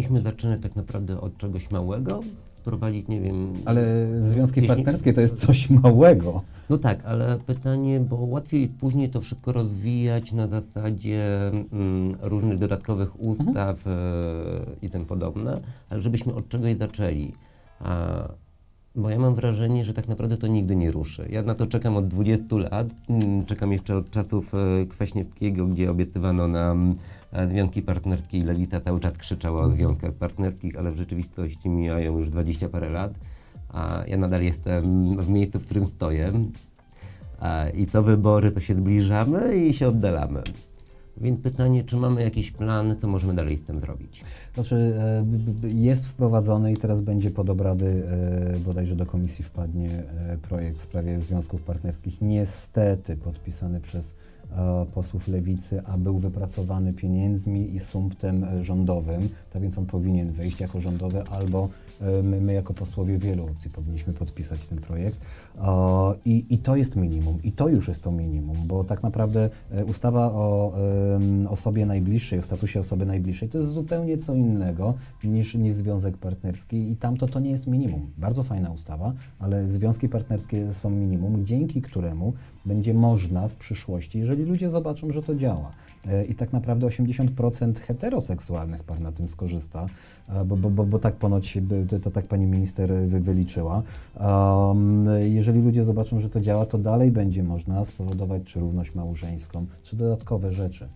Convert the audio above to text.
powinniśmy zaczynać tak naprawdę od czegoś małego, wprowadzić, nie wiem... Ale związki partnerskie to jest coś małego. No tak, ale pytanie, bo łatwiej później to wszystko rozwijać na zasadzie mm, różnych dodatkowych ustaw e, i tym podobne, ale żebyśmy od czegoś zaczęli. A, bo ja mam wrażenie, że tak naprawdę to nigdy nie ruszy. Ja na to czekam od 20 lat. Mm, Czekam jeszcze od czasów e, Kwaśniewskiego, gdzie obiecywano nam e, związki partnerskie i Lelita cały czas krzyczała o związkach partnerskich, ale w rzeczywistości mijają już 20 parę lat, a ja nadal jestem w miejscu, w którym stoję. A, I to wybory, to się zbliżamy i się oddalamy. Więc pytanie, czy mamy jakiś plan, co możemy dalej z tym zrobić? Znaczy e, jest wprowadzony i teraz będzie pod obrady, e, bodajże do komisji wpadnie e, projekt w sprawie związków partnerskich, niestety podpisany przez posłów lewicy, a był wypracowany pieniędzmi i sumptem e, rządowym, tak więc on powinien wejść jako rządowy albo e, my, my jako posłowie wielu opcji powinniśmy podpisać ten projekt. I, I to jest minimum, i to już jest to minimum, bo tak naprawdę e, ustawa o osobie najbliższej, o statusie osoby najbliższej, to jest zupełnie co innego niż, niż związek partnerski i tamto to nie jest minimum. Bardzo fajna ustawa, ale związki partnerskie są minimum, dzięki któremu będzie można w przyszłości, jeżeli ludzie zobaczą, że to działa, e, i tak naprawdę 80% heteroseksualnych par na tym skorzysta, e, bo, bo, bo, bo tak ponoć to, tak pani minister wy, wyliczyła. Um, jeżeli ludzie zobaczą, że to działa, to dalej będzie można spowodować czy równość małżeńską, czy dodatkowe rzeczy.